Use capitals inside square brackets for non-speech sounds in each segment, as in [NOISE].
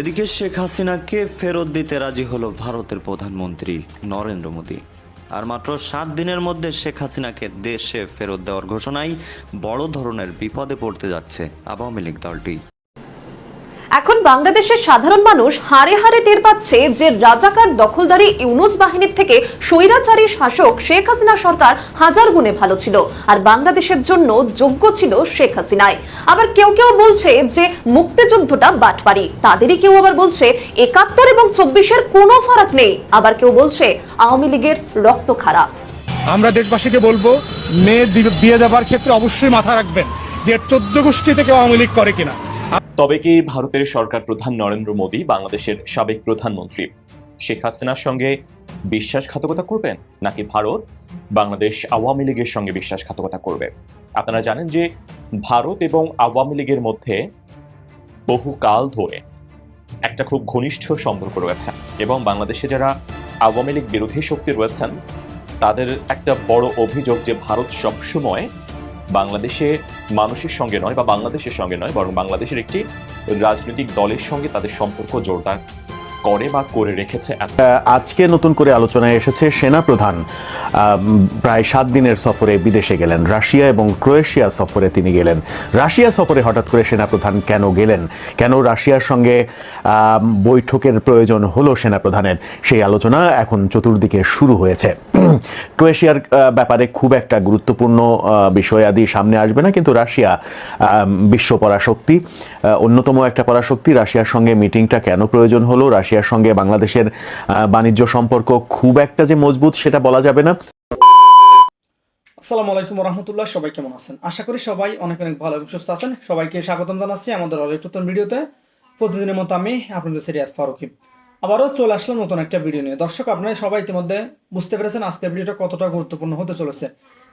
এদিকে শেখ হাসিনাকে ফেরত দিতে রাজি হল ভারতের প্রধানমন্ত্রী নরেন্দ্র মোদী। আর মাত্র সাত দিনের মধ্যে শেখ হাসিনাকে দেশে ফেরত দেওয়ার ঘোষণায় বড় ধরনের বিপদে পড়তে যাচ্ছে আওয়ামী লীগ দলটি। এখন বাংলাদেশের সাধারণ মানুষ হারে হারে টের পাচ্ছে যে রাজাকার দখলদারি ইউনুস বাহিনীর থেকে স্বৈরাচারী শাসক শেখ হাসিনা সরকার হাজার গুণে ভালো ছিল, আর বাংলাদেশের জন্য যোগ্য ছিল শেখ হাসিনায় আবার কেউ কেউ বলছে যে মুক্তিযুদ্ধটা বাটপারি, তাদেরই কেউ আবার বলছে একাত্তর এবং চব্বিশের কোনো ফারাক নেই। আবার কেউ বলছে আওয়ামী লীগের রক্ত খারাপ। আমরা দেশবাসীকে বলব, মেয়ে বিয়ে দেওয়ার ক্ষেত্রে অবশ্যই মাথা রাখবেন যে চোদ্দ গোষ্ঠী থেকে আওয়ামী লীগ করে কিনা। তবে কি ভারতের সরকার প্রধান নরেন্দ্র মোদী বাংলাদেশের সাবেক প্রধানমন্ত্রী শেখ হাসিনার সঙ্গে বিশ্বাসঘাতকতা করবেন, নাকি ভারত বাংলাদেশ আওয়ামী লীগের সঙ্গে বিশ্বাসঘাতকতা করবে? আপনারা জানেন যে ভারত এবং আওয়ামী লীগের মধ্যে বহুকাল ধরে একটা খুব ঘনিষ্ঠ সম্পর্ক রয়েছে এবং বাংলাদেশে যারা আওয়ামী লীগ বিরোধী শক্তি রয়েছেন, তাদের একটা বড় অভিযোগ যে ভারত সবসময় বাংলাদেশে মানুষের সঙ্গে নয় বা বাংলাদেশের সঙ্গে নয়, বরং বাংলাদেশের একটি রাজনৈতিক দলের সঙ্গে তাদের সম্পর্ক জোরদার। করে বা করে রেখেছে আজকে নতুন করে আলোচনায় এসেছে সেনা প্রধান প্রায় সাত দিনের সফরে বিদেশে গেলেন। রাশিয়া এবং ক্রোয়েশিয়া সফরে তিনি গেলেন। রাশিয়া সফরে হঠাৎ করে সেনা প্রধান কেন গেলেন? কেন রাশিয়ার সঙ্গে বৈঠকের প্রয়োজন হলো সেনা প্রধানের সেই আলোচনা এখন চতুর্দিকে শুরু হয়েছে। ক্রোয়েশিয়ার ব্যাপারে খুব একটা গুরুত্বপূর্ণ বিষয় আদি সামনে আসবে না। কিন্তু রাশিয়া বিশ্ব পরাশক্তি অন্যতম একটা পরাশক্তি, রাশিয়ার সঙ্গে মিটিংটা কেন প্রয়োজন হলো? রাশিয়ার সঙ্গে বাংলাদেশের বাণিজ্য সম্পর্ক খুব একটা যে মজবুত সেটা বলা যাবে না। আসসালামু আলাইকুম রহমতুল্লাহ সবাই কেমন আছেন? আশা করি সবাই অনেক অনেক ভালো এবং সুস্থ আছেন। সবাইকে স্বাগতম জানাচ্ছি আমাদের অনেক নতুন ভিডিওতে। প্রতিদিনের মতো আমি আপনাদের সিরিয়াত ফারুকি। আবারও চলে আসলাম নতুন একটা ভিডিও নিয়ে। দর্শক, আপনারা সবাই ইতিমধ্যে বুঝতে পেরেছেন আজকের ভিডিওটা কতটা গুরুত্বপূর্ণ হতে চলেছে।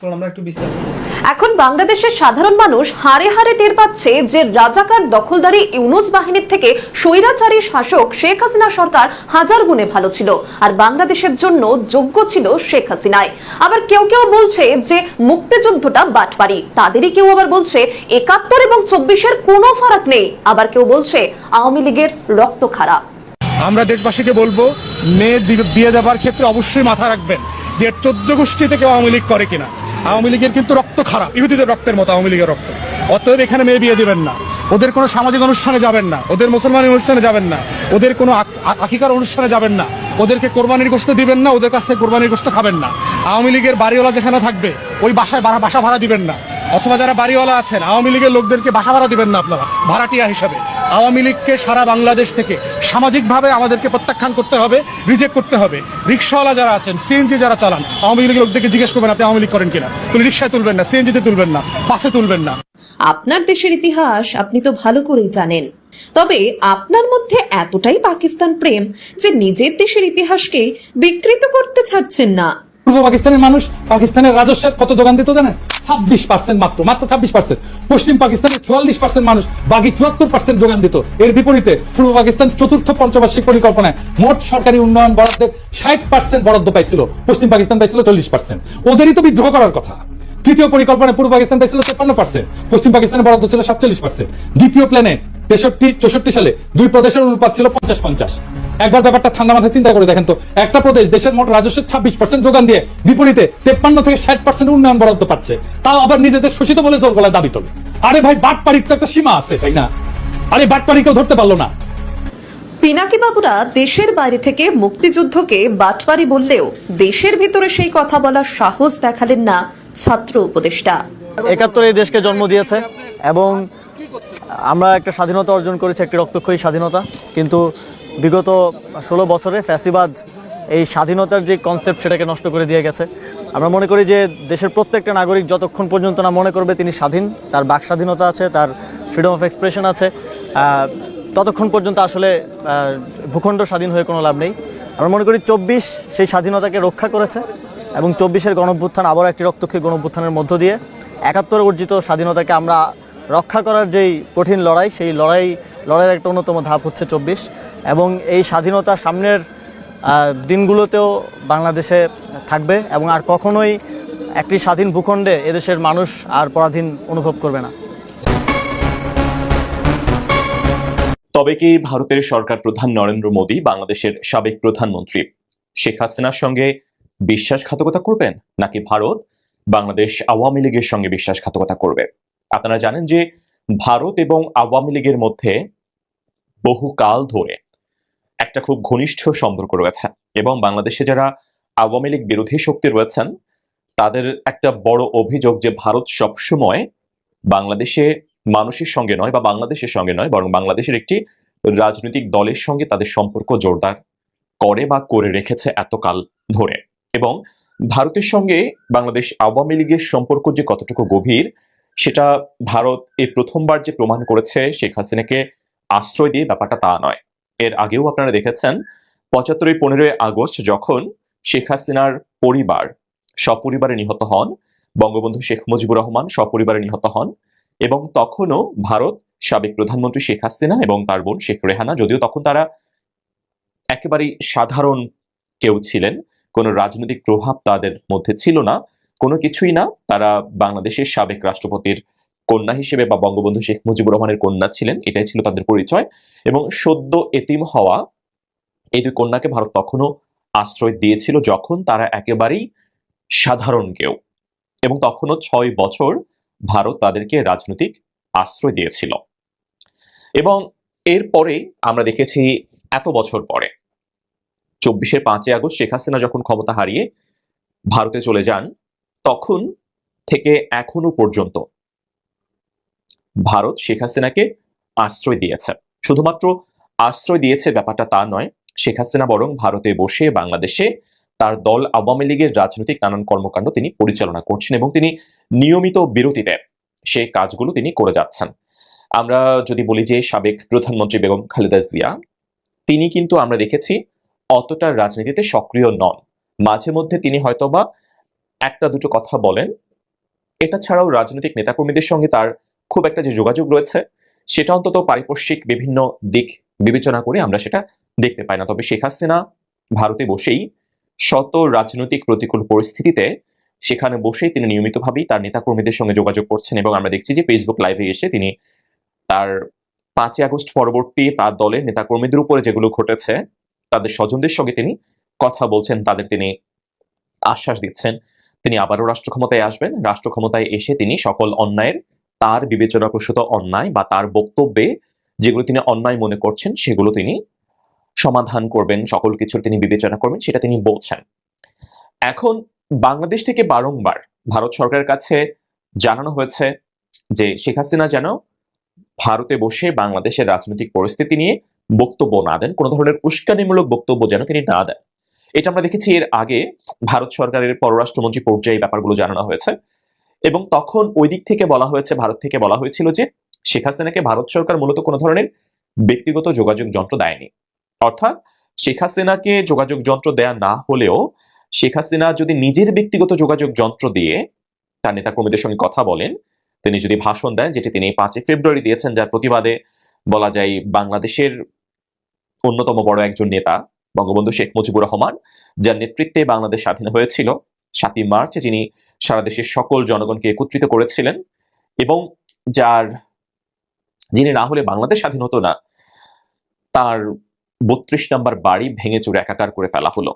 চলুন আমরা একটু বিস্তারিত দেখি। এখন বাংলাদেশের সাধারণ মানুষ হারে হারে টের পাচ্ছে যে রাজাকার দখলদারি ইউনুস বাহিনীর থেকে স্বৈরাচারী শাসক শেখ হাসিনা সরকার হাজার গুণে ভালো ছিল আর বাংলাদেশের জন্য যোগ্য ছিল শেখ হাসিনায় আবার কেউ কেউ বলছে যে মুক্তিযুদ্ধটা বাটপারি। তাদেরই কেউ আবার বলছে একাত্তর এবং চব্বিশের কোনো ফারাক নেই। আবার কেউ বলছে আওয়ামী লীগের রক্ত খারাপ আমরা দেশবাসীকে বলব মেয়ে বিয়ে দেওয়ার ক্ষেত্রে অবশ্যই মাথা রাখবেন যে চোদ্দ গোষ্ঠী থেকে আওয়ামী লীগ করে কিনা। আওয়ামী লীগের কিন্তু রক্ত খারাপ, ইহুদিদের রক্তের মতো আওয়ামী লীগের রক্ত। অতএব এখানে মেয়ে বিয়ে দেবেন না। ওদের কোনো সামাজিক অনুষ্ঠানে যাবেন না, ওদের মুসলমান অনুষ্ঠানে যাবেন না, ওদের কোনো আকিকার অনুষ্ঠানে যাবেন না, ওদেরকে কোরবানির গোষ্ঠ দিবেন না, ওদের কাছ থেকে কোরবানির গোষ্ঠ খাবেন না। আওয়ামী লীগের বাড়িওয়ালা যেখানে থাকবে, ওই বাসায় বাসা ভাড়া দিবেন না। অথবা যারা বাড়িওয়ালা আছেন, আওয়ামী লীগের লোকদেরকে বাসা ভাড়া দিবেন না আপনারা, ভাড়াটিয়া হিসাবে। আওয়ামী লীগকে সারা বাংলাদেশ থেকে সামাজিকভাবে আমাদেরকে প্রত্যাখ্যান করতে হবে, রিজেক্ট করতে হবে। রিক্সাওয়ালা যারা আছেন সিএনজি যারা চালান, আওয়ামী লীগের লোকদেরকে জিজ্ঞেস করবেন, আপনি আওয়ামী লীগ করেন কিনা? তুমি রিক্সায় তুলবেন না সিএনজিতে তুলবেন না, বাসে তুলবেন না। আপনার দেশের ইতিহাস আপনি তো ভালো করেই জানেন। তবে আপনার মধ্যে এতটাই পাকিস্তান প্রেম যে নিজের দেশের ইতিহাসকে বিকৃত করতে ছাড়ছেন না। পূর্ব পাকিস্তানের মানুষ, পাকিস্তানের রাজস্বের কত যোগান দিত জানেন? ছাব্বিশ পার্সেন্ট মাত্র মাত্র ছাব্বিশ পার্সেন্ট। পশ্চিম পাকিস্তানের চুয়াল্লিশ পার্সেন্ট মানুষ, বাকি চুয়াত্তর পার্সেন্ট যোগান দিত। এর বিপরীতে পূর্ব পাকিস্তান চতুর্থ পঞ্চবার্ষিক পরিকল্পনায় মোট সরকারি উন্নয়ন বরাদ্দের ষাট পার্সেন্ট বরাদ্দ পাইছিল। পশ্চিম পাকিস্তান পাইছিল চল্লিশ পার্সেন্ট। ওদেরই তো বিদ্রোহ করার কথা। তৃতীয় পরিকল্পনায় পূর্ব পাকিস্তান পাইছিল তেপান্ন পার্সেন্ট পশ্চিম পাকিস্তানের বরাদ্দ ছিল সাতচল্লিশ পার্সেন্ট দ্বিতীয় প্ল্যানে তেষট্টি, চৌষট্টি সালে দুই প্রদেশের অনুপাত ছিল পঞ্চাশ পঞ্চাশ। একবার ব্যাপারটা ঠান্ডা মাথায় চিন্তা করে দেখেন তো, একটা প্রদেশ দেশের মোট রাজস্বের ছাব্বিশ পার্সেন্ট যোগান দিয়ে বিপরীতে তেপ্পান্ন থেকে ষাট পার্সেন্ট উন্নয়ন বরাদ্দ পাচ্ছে। তাও আবার নিজেদের শোষিত বলে জোর গলায় দাবি তোলে। আরে ভাই, বাটপাড়ির তো একটা সীমা আছে, তাই না? আরে বাটপাড়ি কেউ ধরতে পারল না। বাবুরা দেশের বাইরে থেকে মুক্তিযুদ্ধকে বাটপারি বললেও দেশের ভিতরে সেই কথা বলার সাহস দেখালেন না ছাত্র উপদেষ্টা। একাত্তর এই দেশকে জন্ম দিয়েছে এবং আমরা একটা স্বাধীনতা অর্জন করেছি, একটি রক্তক্ষয়ী স্বাধীনতা। কিন্তু বিগত ষোলো বছরে ফ্যাসিবাদ এই স্বাধীনতার যে কনসেপ্ট সেটাকে নষ্ট করে দিয়ে গেছে। আমরা মনে করি যে দেশের প্রত্যেকটা নাগরিক যতক্ষণ পর্যন্ত না মনে করবে তিনি স্বাধীন, তার বাক স্বাধীনতা আছে, তার ফ্রিডম অফ এক্সপ্রেশন আছে ততক্ষণ পর্যন্ত আসলে ভূখণ্ড স্বাধীন হয়ে কোনো লাভ নেই। আমরা মনে করি চব্বিশ সেই স্বাধীনতাকে রক্ষা করেছে। এবং চব্বিশের গণভ্যুত্থান আবারও একটি রক্তক্ষয়ী গণভ্যুত্থানের মধ্য দিয়ে একাত্তর অর্জিত স্বাধীনতাকে আমরা রক্ষা করার যেই কঠিন লড়াই, সেই লড়াই, লড়াইয়ের একটা অন্যতম ধাপ হচ্ছে চব্বিশ। এবং এই স্বাধীনতা সামনের দিনগুলোতেও বাংলাদেশে থাকবে এবং আর কখনোই একটি স্বাধীন ভূখণ্ডে এদেশের মানুষ আর পরাধীন অনুভব করবে না। তবে কি ভারতের সরকার প্রধান নরেন্দ্র মোদী বাংলাদেশের সাবেক প্রধানমন্ত্রী শেখ হাসিনার সঙ্গে বিশ্বাসঘাতকতা করবেন নাকি ভারত বাংলাদেশ আওয়ামী লীগের সঙ্গে বিশ্বাসঘাতকতা করবে? আপনারা জানেন যে ভারত এবং আওয়ামী লীগের মধ্যে বহুকাল ধরে একটা খুব ঘনিষ্ঠ সম্পর্ক রয়েছে এবং বাংলাদেশে যারা আওয়ামী লীগ বিরোধী শক্তি রয়েছেন, তাদের একটা বড় অভিযোগ যে ভারত সবসময় বাংলাদেশে মানুষের সঙ্গে নয় বা বাংলাদেশের সঙ্গে নয়, বরং বাংলাদেশের একটি রাজনৈতিক দলের সঙ্গে তাদের সম্পর্ক জোরদার করে বা করে রেখেছে এতকাল ধরে। এবং ভারতের সঙ্গে বাংলাদেশ আওয়ামী লীগের সম্পর্ক যে কতটুকু গভীর, সেটা ভারত এই প্রথমবার যে প্রমাণ করেছে শেখ হাসিনাকে আশ্রয় দিয়ে ব্যাপারটা তা নয়। এর আগেও আপনারা দেখেছেন পঁচাত্তরই পনেরোই আগস্ট যখন শেখ হাসিনার পরিবার, সপরিবারে নিহত হন, বঙ্গবন্ধু শেখ মুজিবুর রহমান সপরিবারে নিহত হন এবং তখনও ভারত সাবেক প্রধানমন্ত্রী শেখ হাসিনা এবং তার বোন শেখ রেহানা, যদিও তখন তারা একেবারেই সাধারণ কেউ ছিলেন কোনো রাজনৈতিক প্রভাব তাদের মধ্যে ছিল না। কোনো কিছুই না। তারা বাংলাদেশের সাবেক রাষ্ট্রপতির কন্যা হিসেবে বা বঙ্গবন্ধু শেখ মুজিবুর রহমানের কন্যা ছিলেন, এটাই ছিল তাদের পরিচয়। এবং সদ্য এতিম হওয়া এই দুই কন্যাকে ভারত তখনও আশ্রয় দিয়েছিল যখন তারা একেবারেই সাধারণ কেউ। এবং তখনও ছয় বছর ভারত তাদেরকে রাজনৈতিক আশ্রয় দিয়েছিল। এবং এরপরে আমরা দেখেছি এত বছর পরে চব্বিশের পাঁচই আগস্ট শেখ হাসিনা যখন ক্ষমতা হারিয়ে ভারতে চলে যান, তখন থেকে এখনও পর্যন্ত ভারত শেখ হাসিনাকে আশ্রয় দিয়েছে। শুধুমাত্র আশ্রয় দিয়েছে ব্যাপারটা তা নয়, শেখ হাসিনা বরং ভারতে বসে বাংলাদেশে তার দল আওয়ামী লীগের রাজনৈতিক নানান কর্মকাণ্ড তিনি পরিচালনা করছেন এবং তিনি নিয়মিত বিরতিতে সেই কাজগুলো তিনি করে যাচ্ছেন। আমরা যদি বলি যে সাবেক প্রধানমন্ত্রী বেগম খালেদা জিয়া, তিনি কিন্তু আমরা দেখেছি অতটা রাজনীতিতে সক্রিয় নন। মাঝে মধ্যে তিনি হয়তোবা একটা দুটো কথা বলেন। এটা ছাড়াও রাজনৈতিক নেতাকর্মীদের সঙ্গে তার খুব একটা যে যোগাযোগ রয়েছে, সেটা অন্তত পারিপার্শ্বিক বিভিন্ন দিক বিবেচনা করে আমরা সেটা দেখতে পাই না। তবে শেখ হাসিনা ভারতে বসেই শত রাজনৈতিক প্রতিকূল পরিস্থিতিতে সেখানে বসেই তিনি নিয়মিতভাবেই তার নেতাকর্মীদের সঙ্গে যোগাযোগ করছেন এবং আমরা দেখছি যে ফেসবুক লাইভে এসে তিনি তার পাঁচই আগস্ট পরবর্তী তার দলের নেতাকর্মীদের উপরে যেগুলো ঘটেছে তাদের স্বজনদের সঙ্গে তিনি কথা বলছেন, তাদের তিনি আশ্বাস দিচ্ছেন। তিনি আবারও রাষ্ট্র ক্ষমতায় আসবেন। রাষ্ট্র ক্ষমতায় এসে তিনি সকল অন্যায়ের, তার বিবেচনাপ্রসূত অন্যায় বা তার বক্তব্যে যেগুলো তিনি অন্যায় মনে করছেন, সেগুলো তিনি সমাধান করবেন, সকল কিছুর তিনি বিবেচনা করবেন, সেটা তিনি বলছেন। এখন বাংলাদেশ থেকে বারংবার ভারত সরকারের কাছে জানানো হয়েছে যে শেখ হাসিনা যেন ভারতে বসে বাংলাদেশের রাজনৈতিক পরিস্থিতি নিয়ে বক্তব্য না দেন, কোনো ধরনের উস্কানিমূলক বক্তব্য যেন তিনি না দেন। এটা আমরা দেখেছি এর আগে ভারত সরকারের পররাষ্ট্রমন্ত্রী পর্যায়ে ব্যাপারগুলো জানানো হয়েছে। এবং তখন ওই দিক থেকে বলা হয়েছে, ভারত থেকে বলা হয়েছিল যে শেখ হাসিনাকে ভারত সরকার মূলত কোনো ধরনের ব্যক্তিগত যোগাযোগ যন্ত্র দেয়নি। অর্থাৎ শেখ হাসিনাকে যোগাযোগ যন্ত্র দেয়া না হলেও শেখ হাসিনা যদি নিজের ব্যক্তিগত যোগাযোগ যন্ত্র দিয়ে তার নেতাকর্মীদের সঙ্গে কথা বলেন, তিনি যদি ভাষণ দেন, যেটি তিনি পাঁচই ফেব্রুয়ারি দিয়েছেন, যার প্রতিবাদে বলা যায় বাংলাদেশের অন্যতম বড় একজন নেতা, বঙ্গবন্ধু শেখ মুজিবুর রহমান, যার নেতৃত্বে বাংলাদেশ স্বাধীন হয়েছিল। সাতই মার্চ যিনি সারা দেশের সকল জনগণকে একত্রিত করেছিলেন এবং যার, যিনি না হলে বাংলাদেশ স্বাধীন হতো না, তার বত্রিশ নম্বর বাড়ি ভেঙে চুরে একাকার করে ফেলা হলো।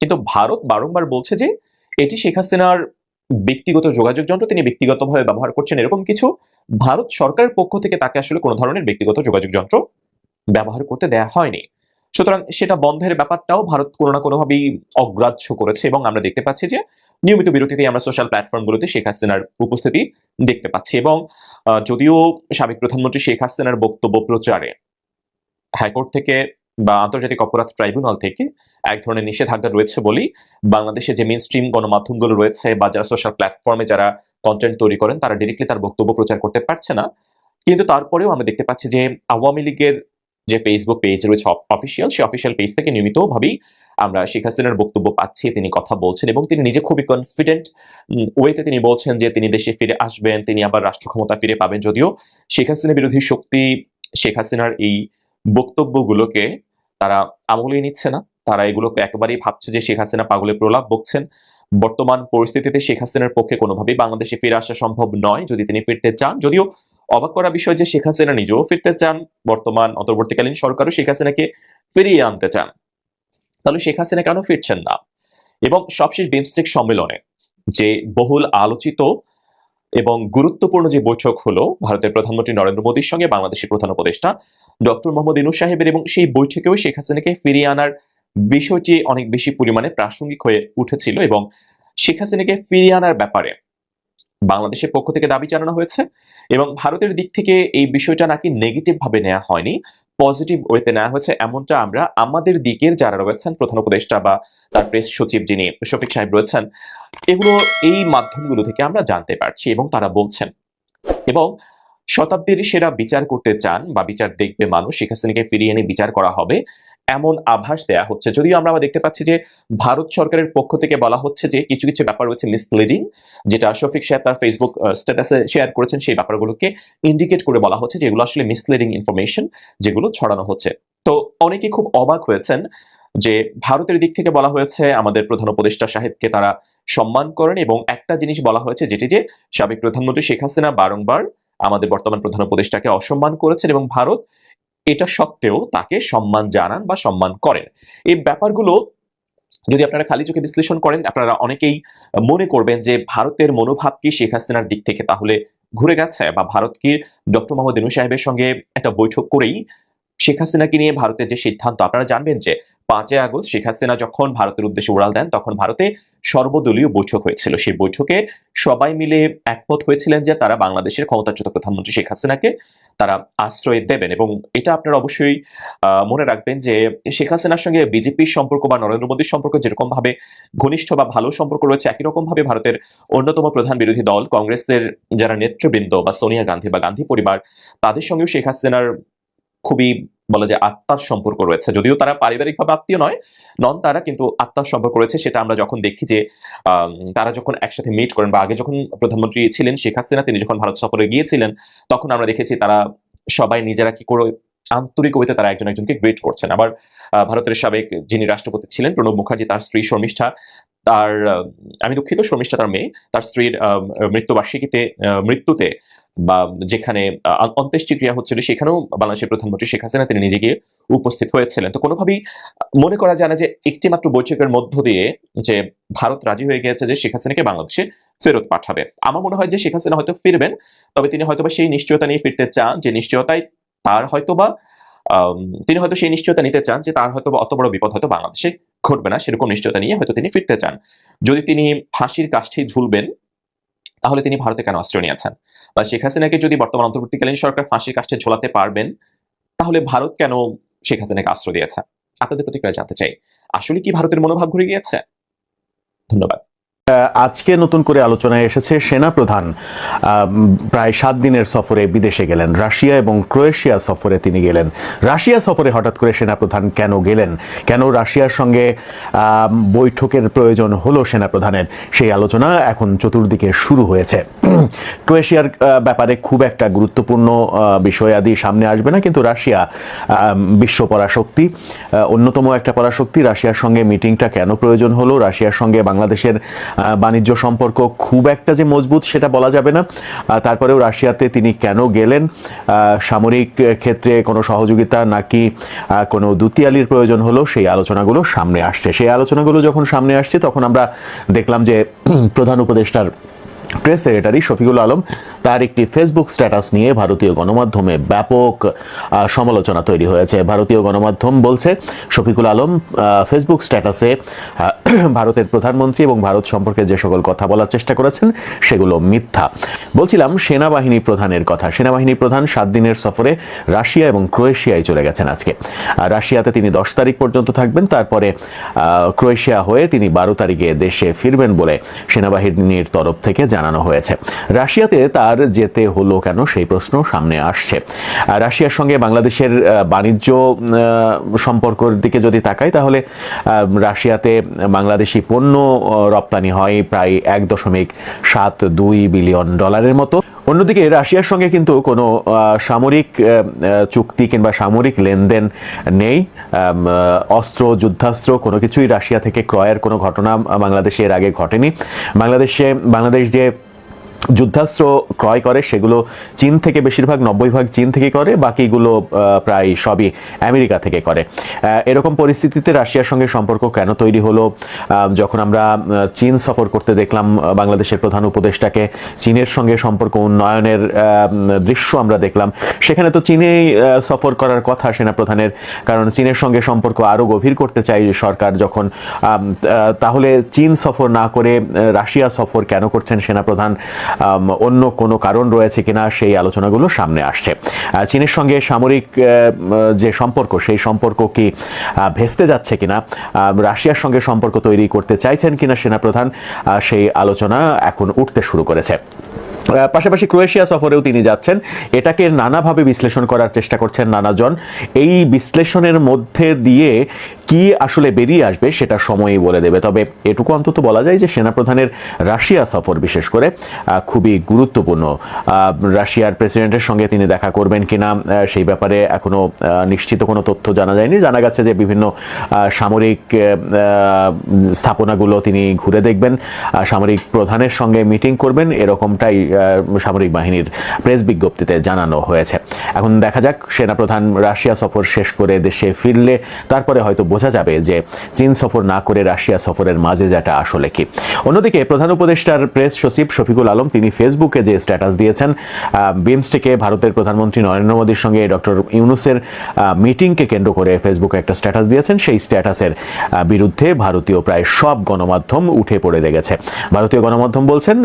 কিন্তু ভারত বারংবার বলছে যে, এটি শেখ হাসিনার ব্যক্তিগত যোগাযোগ যন্ত্র, তিনি ব্যক্তিগতভাবে ব্যবহার করছেন এরকম কিছু। ভারত সরকারের পক্ষ থেকে তাকে আসলে কোনো ধরনের ব্যক্তিগত যোগাযোগ যন্ত্র ব্যবহার করতে দেয়া হয়নি। সুতরাং সেটা বন্ধের ব্যাপারটাও ভারত কোনো না কোনোভাবেই অগ্রাহ্য করেছে এবং আমরা দেখতে পাচ্ছি যে নিয়মিত বিরতিতে আমরা সোশ্যাল প্ল্যাটফর্মগুলোতে শেখ হাসিনার উপস্থিতি দেখতে পাচ্ছি এবং যদিও সাবেক প্রধানমন্ত্রী শেখ হাসিনার বক্তব্য প্রচারে হাইকোর্ট থেকে বা আন্তর্জাতিক অপরাধ ট্রাইব্যুনাল থেকে এক ধরনের নিষেধাজ্ঞা রয়েছে বলেই বাংলাদেশে যে মেন স্ট্রিম গণমাধ্যমগুলো রয়েছে বা যারা সোশ্যাল প্ল্যাটফর্মে যারা কন্টেন্ট তৈরি করেন, তারা ডিরেক্টলি তার বক্তব্য প্রচার করতে পারছে না। কিন্তু তারপরেও আমরা দেখতে পাচ্ছি যে আওয়ামী লীগের যে ফেসবুক পেজ রয়েছে অফিসিয়াল সেই অফিসিয়াল পেজ থেকে নিয়মিতভাবেই আমরা শেখ হাসিনার বক্তব্য পাচ্ছি, তিনি কথা বলছেন এবং তিনি নিজে খুবই কনফিডেন্ট ওয়েতে তিনি বলছেন যে তিনি দেশে ফিরে আসবেন, তিনি আবার রাষ্ট্র ক্ষমতা ফিরে পাবেন। যদিও শেখ হাসিনা বিরোধী শক্তি শেখ হাসিনার এই বক্তব্যগুলোকে তারা আমলেই নিচ্ছে না। তারা এগুলোকে একেবারেই ভাবছে যে শেখ হাসিনা পাগলে প্রলাপ বকছেন। বর্তমান পরিস্থিতিতে শেখ হাসিনার পক্ষে কোনোভাবেই বাংলাদেশে ফিরে আসা সম্ভব নয়। যদি তিনি ফিরতে চান, যদিও অবাক করা বিষয় যে শেখ হাসিনা নিজেও ফিরতে চান, বর্তমান, অন্তর্বর্তীকালীন সরকারও শেখ হাসিনাকে ফিরিয়ে আনতে চান। তাহলে শেখ হাসিনা কেন ফিরছেন না? এবং সবশেষ বিমস্টেক সম্মেলনে যে বহুল আলোচিত এবং গুরুত্বপূর্ণ যে বৈঠক হলো ভারতের প্রধানমন্ত্রী নরেন্দ্র মোদীর সঙ্গে বাংলাদেশের প্রধান উপদেষ্টা ডক্টর মোহাম্মদ ইনু সাহেবের এবং সেই বৈঠকেও শেখ হাসিনাকে ফিরিয়ে আনার বিষয়টি অনেক বেশি পরিমাণে প্রাসঙ্গিক হয়ে উঠেছিল এবং শেখ হাসিনাকে ফিরিয়ে আনার ব্যাপারে বাংলাদেশের পক্ষ থেকে দাবি জানানো হয়েছে এবং ভারতের দিক থেকে এই বিষয়টা নাকি নেগেটিভ ভাবে নেওয়া হয়নি পজিটিভ ওয়েতে নেওয়া হয়েছে এমনটা আমরা আমাদের দিকের যারা রয়েছেন প্রধান উপদেষ্টা বা তার প্রেস সচিব যিনি শফিক সাহেব রয়েছেন, এগুলো এই মাধ্যমগুলো থেকে আমরা জানতে পারছি এবং তারা বলছেন। এবং শতাব্দীর সেরা বিচার করতে চান বা বিচার দেখবে মানুষ হাসিনাকে ফিরিয়ে এনে বিচার করা হবে এমন আভাস দেয়া হচ্ছে। যদিও আমরা দেখতে পাচ্ছি যে ভারত সরকারের পক্ষ থেকে বলা হচ্ছে যে কিছু কিছু ব্যাপার রয়েছে মিসলিডিং যেটা শফিক সাহেব তার ফেসবুক স্ট্যাটাসে শেয়ার করেছেন, সেই ব্যাপারগুলোকে ইন্ডিকেট করে বলা হচ্ছে যেগুলো আসলে মিসলিডিং ইনফরমেশন যেগুলো ছড়ানো হচ্ছে। তো অনেকে খুব অবাক হয়েছেন যে ভারতের দিক থেকে বলা হয়েছে, আমাদের প্রধান উপদেষ্টা সাহেবকে তারা সম্মান করেন এবং একটা জিনিস বলা হয়েছে যেটি যে সাবেক প্রধানমন্ত্রী শেখ হাসিনা বারংবার আমাদের বর্তমান প্রধান উপদেষ্টাকে অসম্মান করেছেন এবং ভারত এটা সত্ত্বেও তাকে সম্মান জানান বা সম্মান করেন। এই ব্যাপারগুলো যদি আপনারা খালি চোখে বিশ্লেষণ করেন, আপনারা অনেকেই মনে করবেন যে ভারতের মনোভাব কি শেখ হাসিনার দিক থেকে তাহলে ঘুরে গেছে বা ভারত কি ডক্টর মোহাম্মদ সাহেবের সঙ্গে একটা বৈঠক করেই শেখ হাসিনাকে নিয়ে ভারতের যে সিদ্ধান্ত, আপনারা জানবেন যে পাঁচই আগস্ট শেখ হাসিনা যখন ভারতের উদ্দেশ্যে উড়াল দেন, তখন ভারতে সর্বদলীয় বৈঠক হয়েছিল। সেই বৈঠকে সবাই মিলে একমত হয়েছিলেন যে তারা বাংলাদেশের ক্ষমতাচ্যুত প্রধানমন্ত্রী শেখ হাসিনাকে তারা আশ্রয় দেবেন এবং এটা আপনারা অবশ্যই মনে রাখবেন যে শেখ হাসিনার সঙ্গে বিজেপির সম্পর্ক বা নরেন্দ্র মোদীর সম্পর্ক যেরকম ভাবে ঘনিষ্ঠ বা ভালো সম্পর্ক রয়েছে, একই রকম ভাবে ভারতের অন্যতম প্রধান বিরোধী দল, কংগ্রেসের যারা নেতৃবৃন্দ বা সোনিয়া গান্ধী বা গান্ধী পরিবার, তাদের সঙ্গেও শেখ হাসিনার খুবই বলা যে আত্মার সম্পর্ক রয়েছে। যদিও তারা পারিবারিকভাবে আত্মীয় নয়, নন তারা, কিন্তু আত্মার সম্পর্ক রয়েছে। সেটা আমরা যখন দেখি যে তারা যখন একসাথে মিট করেন বা আগে যখন প্রধানমন্ত্রী ছিলেন, শেখ হাসিনা, তিনি যখন ভারত সফরে গিয়েছিলেন, তখন আমরা দেখেছি তারা সবাই নিজেরা কি করে আন্তরিক হইতে তারা একজন একজনকে গ্রেট করছেন। আবার ভারতের সাবেক যিনি রাষ্ট্রপতি ছিলেন, প্রণব মুখার্জি, তার স্ত্রী শর্মিষ্ঠা, তার আমি দুঃখিত, শর্মিষ্ঠা তার মেয়ে, তার স্ত্রীর মৃত্যুবার্ষিকীতে মৃত্যুতে বা যেখানে অন্ত্যেষ্টিক্রিয়া হচ্ছিল, সেখানেও বাংলাদেশের প্রধানমন্ত্রী শেখ হাসিনা তিনি নিজে গিয়ে উপস্থিত হয়েছিলেন। তো কোনোভাবেই মনে করা যায় না যে একটি মাত্র বৈঠকের মধ্য দিয়ে যে ভারত রাজি হয়ে গিয়েছে যে শেখ হাসিনাকে বাংলাদেশে ফেরত পাঠাবে। আমার মনে হয় যে শেখ হাসিনা হয়তো ফিরবেন, তবে তিনি হয়তোবা সেই নিশ্চয়তা নিয়ে ফিরতে চান যে নিশ্চয়তায় তার হয়তোবা তিনি হয়তো সেই নিশ্চয়তা নিতে চান যে তার হয়তো অত বড় বিপদ হয়তো বাংলাদেশে ঘটবে না, সেরকম নিশ্চয়তা নিয়ে হয়তো তিনি ফিরতে চান। যদি তিনি ফাঁসির কাষ্ঠে ঝুলবেন, তাহলে তিনি ভারতে কেন আশ্রয় নিয়েছেন? বা শেখ হাসিনাকে যদি বর্তমান অন্তর্বর্তীকালীন সরকার ফাঁসির কাষ্ঠে ঝোলাতে পারবেন, তাহলে ভারত কেন শেখ হাসিনাকে আশ্রয় দিয়েছে? আপনাদের প্রতিক্রিয়া জানতে চাই। আসলে কি ভারতের মনোভাব ঘুরে গিয়েছে? ধন্যবাদ। আজকে নতুন করে আলোচনায় এসেছে সেনা প্রধান। প্রায় সাত দিনের সফরে বিদেশে গেলেন। রাশিয়া এবং ক্রোয়েশিয়া সফরে তিনি গেলেন। রাশিয়া সফরে হঠাৎ করে সেনা প্রধান কেন গেলেন? কেন রাশিয়ার সঙ্গে বৈঠকের প্রয়োজন হলো সেনা প্রধানের? সেই আলোচনা এখন চতুর্দিকে শুরু হয়েছে। [CLEARS THROAT] ক্রোয়েশিয়ার ব্যাপারে খুব একটা গুরুত্বপূর্ণ বিষয়াদি সামনে আসবে না, কিন্তু রাশিয়া বিশ্ব পরাশক্তি অন্যতম একটা পরাশক্তি, রাশিয়ার সঙ্গে মিটিংটা কেন প্রয়োজন হলো? রাশিয়ার সঙ্গে বাংলাদেশের বাণিজ্য সম্পর্ক খুব একটা যে মজবুত সেটা বলা যাবে না। তারপরেও রাশিয়াতে তিনি কেন গেলেন? সামরিক ক্ষেত্রে কোনো সহযোগিতা নাকি কোনো দুতিয়ালির প্রয়োজন হলো? সেই আলোচনাগুলো সামনে আসছে। সেই আলোচনাগুলো যখন সামনে আসছে, তখন আমরা দেখলাম যে [CLEARS THROAT] প্রধান উপদেষ্টার প্রেস সেক্রেটারি শফিকুল আলম তার একটি ফেসবুক স্ট্যাটাস নিয়ে ভারতীয় গণমাধ্যমে ব্যাপক সমালোচনা তৈরি হয়েছে। ভারতীয় গণমাধ্যম বলছে, শফিকুল আলম ফেসবুক স্ট্যাটাসে [CLEARS THROAT] ভারতের প্রধানমন্ত্রী এবং ভারত সম্পর্কে যে সকল কথা বলার চেষ্টা করেছেন, সেগুলো মিথ্যা। বলছিলাম, সেনাবাহিনী প্রধানের কথা। সেনাবাহিনী প্রধান সাত দিনের সফরে রাশিয়া এবং ক্রোয়েশিয়ায় চলে গেছেন আজকে। রাশিয়াতে তিনি দশ তারিখ পর্যন্ত থাকবেন। তারপরে ক্রোয়েশিয়া হয়ে তিনি বারো তারিখে দেশে ফিরবেন বলে সেনাবাহিনীর তরফ থেকে জানানো জানানো হয়েছে। রাশিয়াতে তার যেতে হলো কেন সেই প্রশ্ন সামনে আসছে। রাশিয়ার সঙ্গে বাংলাদেশের বাণিজ্য সম্পর্কর দিকে যদি তাকাই, তাহলে রাশিয়াতে বাংলাদেশি পণ্য রপ্তানি হয় প্রায় এক দশমিক সাত দুই বিলিয়ন ডলারের মতো। অন্যদিকে রাশিয়ার সঙ্গে কিন্তু কোনো সামরিক চুক্তি কিংবা সামরিক লেনদেন নেই। অস্ত্র, যুদ্ধাস্ত্র, কোনো কিছুই রাশিয়া থেকে ক্রয়ের কোনো ঘটনা বাংলাদেশে এর আগে ঘটেনি। বাংলাদেশে, বাংলাদেশ যে যুদ্ধাস্ত্র ক্রয় করে, সেগুলো চীন থেকে বেশিরভাগ, নব্বই ভাগ চীন থেকে করে, বাকিগুলো প্রায় সবই আমেরিকা থেকে করে। এরকম পরিস্থিতিতে রাশিয়ার সঙ্গে সম্পর্ক কেন তৈরি হলো? যখন আমরা চীন সফর করতে দেখলাম বাংলাদেশের প্রধান উপদেষ্টাকে, চীনের সঙ্গে সম্পর্ক উন্নয়নের দৃশ্য আমরা দেখলাম। সেখানে তো চীনেই সফর করার কথা সেনাপ্রধানের, কারণ চীনের সঙ্গে সম্পর্ক আরও গভীর করতে চাই সরকার যখন তাহলে চীন সফর না করে রাশিয়া সফর কেন করছেন সেনাপ্রধান? অন্য কোনো কারণ রয়েছে কিনা সেই আলোচনাগুলো সামনে আসছে। চীনের সঙ্গে সামরিক যে সম্পর্ক, সেই সম্পর্ক কি ভেস্তে যাচ্ছে কিনা রাশিয়ার সঙ্গে সম্পর্ক তৈরি করতে চাইছেন কিনা সেনাপ্রধান সেই আলোচনা এখন উঠতে শুরু করেছে। পাশাপাশি ক্রোয়েশিয়া সফরেও তিনি যাচ্ছেন। এটাকে নানাভাবে বিশ্লেষণ করার চেষ্টা করছেন নানাজন। এই বিশ্লেষণের মধ্যে দিয়ে কি আসলে বেরিয়ে আসবে সেটা সময়ই বলে দেবে। তবে এটুকু অন্তত বলা যায় যে সেনাপ্রধানের রাশিয়া সফর বিশেষ করে খুবই গুরুত্বপূর্ণ। রাশিয়ার প্রেসিডেন্টের সঙ্গে তিনি দেখা করবেন কিনা সেই ব্যাপারে এখনও আহ, নিশ্চিত কোনো তথ্য জানা যায়নি। জানা গেছে যে বিভিন্ন সামরিক স্থাপনাগুলো তিনি ঘুরে দেখবেন। সামরিক প্রধানের সঙ্গে মিটিং করবেন। এরকমটাই সামরিক বাহিনীর প্রেস বিজ্ঞপ্তিতে জানানো হয়েছে। এখন দেখা যাক সেনাপ্রধান রাশিয়া সফর শেষ করে দেশে ফিরলে তারপরে হয়তো বোঝা যাবে যে চীন সফর না করে রাশিয়া সফরের মাঝে যেটা আসলে কি। অন্যদিকে প্রধান উপদেষ্টার প্রেস সচিব শফিকুল আলম, তিনি ফেসবুকে যে স্ট্যাটাস দিয়েছেন বিমস্টেকে ভারতের প্রধানমন্ত্রী নরেন্দ্র মোদীর সঙ্গে ডক্টর ইউনুসের মিটিংকে কেন্দ্র করে ফেসবুকে একটা স্ট্যাটাস দিয়েছেন। সেই স্ট্যাটাসের বিরুদ্ধে ভারতীয় প্রায় সব গণমাধ্যম উঠে পড়ে লেগেছে। ভারতীয় গণমাধ্যম বলছেন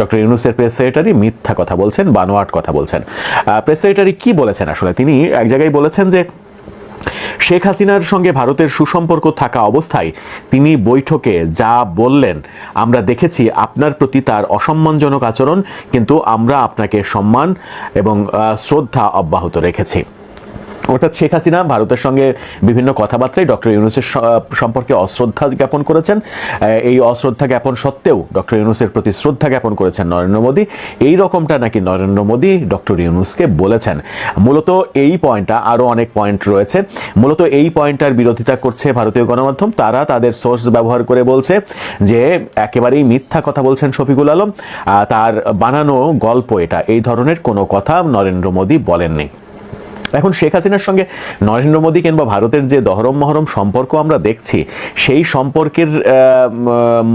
ডক্টর ইউনুসের প্রেস সেক্রেটারি মিথ্যা কথা বলছেন, বানোয়াট কথা বলছেন। প্রেস সেক্রেটারি কি বলেছেন? আসলে তিনি এক জায়গায় বলেছেন যে শেখ হাসিনার সঙ্গে ভারতের সুসম্পর্ক থাকা অবস্থায় তিনি বৈঠকে যা বললেন, আমরা দেখেছি আপনার প্রতি তার অসম্মানজনক আচরণ, কিন্তু আমরা আপনাকে সম্মান এবং শ্রদ্ধা অব্যাহত রেখেছি। অর্থাৎ শেখ হাসিনা ভারতের সঙ্গে বিভিন্ন কথাবার্তায় ডক্টর ইউনুসের সম্পর্কে অশ্রদ্ধা জ্ঞাপন করেছেন। এই অশ্রদ্ধা জ্ঞাপন সত্ত্বেও ডক্টর ইউনুসের প্রতি শ্রদ্ধা জ্ঞাপন করেছেন নরেন্দ্র মোদী। এই রকমটা নাকি নরেন্দ্র মোদী ডক্টর ইউনুসকে বলেছেন। মূলত এই পয়েন্টটা আরও অনেক পয়েন্ট রয়েছে। মূলত এই পয়েন্টটার বিরোধিতা করছে ভারতীয় গণমাধ্যম। তারা তাদের সোর্স ব্যবহার করে বলছে যে একেবারেই মিথ্যা কথা বলছেন শফিকুল আলম। তার বানানো গল্প এটা। এই ধরনের কোনো কথা নরেন্দ্র মোদী বলেননি। এখন শেখ হাসিনার সঙ্গে নরেন্দ্র মোদী কিংবা ভারতের যে দহরম মহরম সম্পর্ক আমরা দেখছি, সেই সম্পর্কের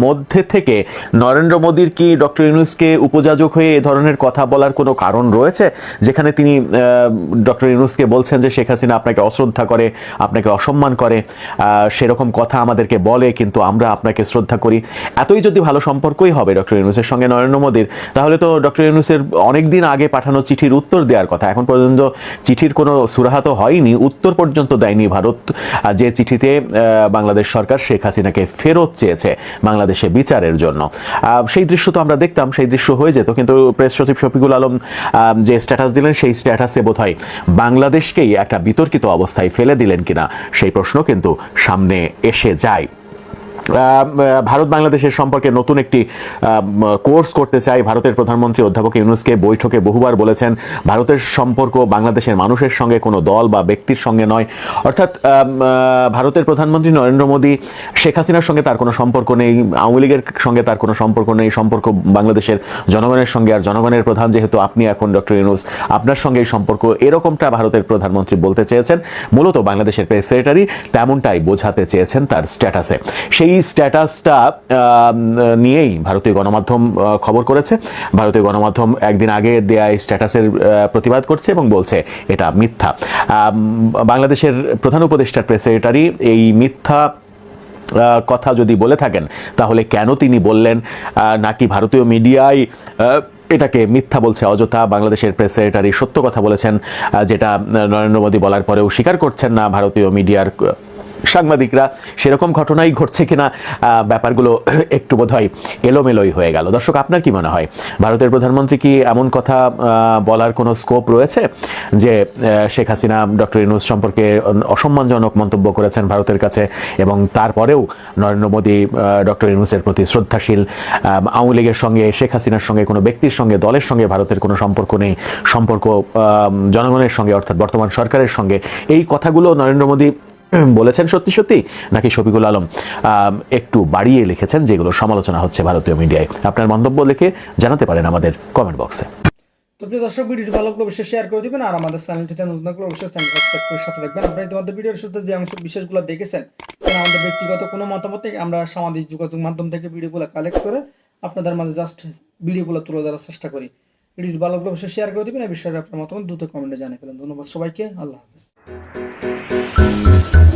মধ্যে থেকে নরেন্দ্র মোদীর কি ডক্টর ইউনুসকে উপযাজক হয়ে এ ধরনের কথা বলার কোনো কারণ রয়েছে? যেখানে তিনি ডক্টর ইউনুসকে বলছেন যে শেখ হাসিনা আপনাকে অশ্রদ্ধা করে, আপনাকে অসম্মান করে সেরকম কথা আমাদেরকে বলে, কিন্তু আমরা আপনাকে শ্রদ্ধা করি। এতই যদি ভালো সম্পর্কই হবে ডক্টর ইউনুসের সঙ্গে নরেন্দ্র মোদীর, তাহলে তো ডক্টর ইউনুসের অনেক দিন আগে পাঠানো চিঠির উত্তর দেওয়ার কথা। এখন পর্যন্ত চিঠির কোনো সুরাহা তো হয়নি, উত্তর পর্যন্ত দেয়নি ভারত। যে চিঠিতে বাংলাদেশ সরকার শেখ হাসিনাকে ফেরত চেয়েছে বাংলাদেশে বিচারের জন্য। সেই দৃশ্য তো আমরা দেখতাম, সেই দৃশ্য হয়ে যেত, কিন্তু প্রেস সচিব শফিকুল আলম যে স্ট্যাটাস দিলেন, সেই স্ট্যাটাসে বোধ হয় বাংলাদেশকেই একটা বিতর্কিত অবস্থায় ফেলে দিলেন কিনা, সেই প্রশ্ন কিন্তু সামনে এসে যায়। ভারত বাংলাদেশের সম্পর্কে নতুন একটি কোর্স করতে চাই। ভারতের প্রধানমন্ত্রী অধ্যাপক ইউনুসকে বৈঠকে বহুবার বলেছেন, ভারতের সম্পর্ক বাংলাদেশের মানুষের সঙ্গে কোনো দল বা ব্যক্তির সঙ্গে নয়। অর্থাৎ ভারতের প্রধানমন্ত্রী নরেন্দ্র মোদী, শেখ হাসিনার সঙ্গে তার কোনো সম্পর্ক নেই, আওয়ামী লীগের সঙ্গে তার কোনো সম্পর্ক নেই। সম্পর্ক বাংলাদেশের জনগণের সঙ্গে আর জনগণের প্রধান যেহেতু আপনি এখন ডক্টর ইউনুস, আপনার সঙ্গে এই সম্পর্ক এরকমটা ভারতের প্রধানমন্ত্রী বলতে চেয়েছেন। মূলত বাংলাদেশের প্রেস সেক্রেটারি তেমনটাই বোঝাতে চেয়েছেন তার স্ট্যাটাসে। সেই স্ট্যাটাসটা নিয়েই ভারতীয় গণমাধ্যম খবর করেছে। ভারতীয় গণমাধ্যম একদিন আগে দেয়া স্ট্যাটাসের প্রতিবাদ করছে এবং বলছে এটা মিথ্যা। বাংলাদেশের প্রধান উপদেষ্টার প্রেস সেক্রেটারি এই মিথ্যা কথা যদি বলে থাকেন, তাহলে কেন তিনি বললেন? নাকি ভারতীয় মিডিয়ায় এটাকে মিথ্যা বলছে? অযথা বাংলাদেশের প্রেস সেক্রেটারি সত্য কথা বলেছেন যেটা নরেন্দ্র মোদী বলার পরেও স্বীকার করছেন না ভারতীয় মিডিয়ার সাংবাদিকরা, সেরকম ঘটনাই ঘটছে কিনা ব্যাপারগুলো একটু বোধহয় এলোমেলোই হয়ে গেল। দর্শক, আপনার কি মনে হয়? ভারতের প্রধানমন্ত্রী কি এমন কথা বলার কোনো স্কোপ রয়েছে? যে শেখ হাসিনা, ডক্টর ইনুস সম্পর্কে অসম্মানজনক মন্তব্য করেছেন ভারতের কাছে এবং তারপরেও নরেন্দ্র মোদী ডক্টর ইনুসের প্রতি শ্রদ্ধাশীল আওয়ামী লীগের সঙ্গে, শেখ হাসিনার সঙ্গে, কোনো ব্যক্তির সঙ্গে, দলের সঙ্গে, ভারতের কোনো সম্পর্ক নেই। সম্পর্ক জনগণের সঙ্গে, অর্থাৎ বর্তমান সরকারের সঙ্গে। এই কথাগুলো নরেন্দ্র মোদী [CLEARS THROAT] বলেছেন সত্যি সত্যি? নাকি শফিকুল আলম একটু বাড়িয়ে লিখেছেন যেগুলো সমালোচনা হচ্ছে ভারতীয় মিডিয়ায়? আপনার মন্তব্য লিখে জানাতে পারেন আমাদের কমেন্ট বক্সে তো প্রিয় দর্শক, ভিডিওটি ভালো লাগলে অবশ্যই শেয়ার করে দিবেন, আর আমাদের চ্যানেলটিতে নতুন থাকলে অবশ্যই চ্যানেল সাবস্ক্রাইব করে সাথে রাখবেন আপনারা ইতিমধ্যে ভিডিওর শুরুতে যে অংশ বিশেষগুলো দেখেছেন আমাদের ব্যক্তিগত কোনো মতামত নেই, আমরা সামাজিক যোগাযোগ মাধ্যম থেকে ভিডিওগুলো কালেক্ট করে আপনাদের মাঝে জাস্ট ভিডিওগুলো তুলে ধরার চেষ্টা করি। ভিডিওটি ভালো লাগলে অবশ্যই শেয়ার করে দিবেন, এই বিষয়ে আপনার মতামত দ্রুত কমেন্টে জানিয়ে ফেলেন। ধন্যবাদ সবাইকে, আল্লাহ হাফিজ। Thank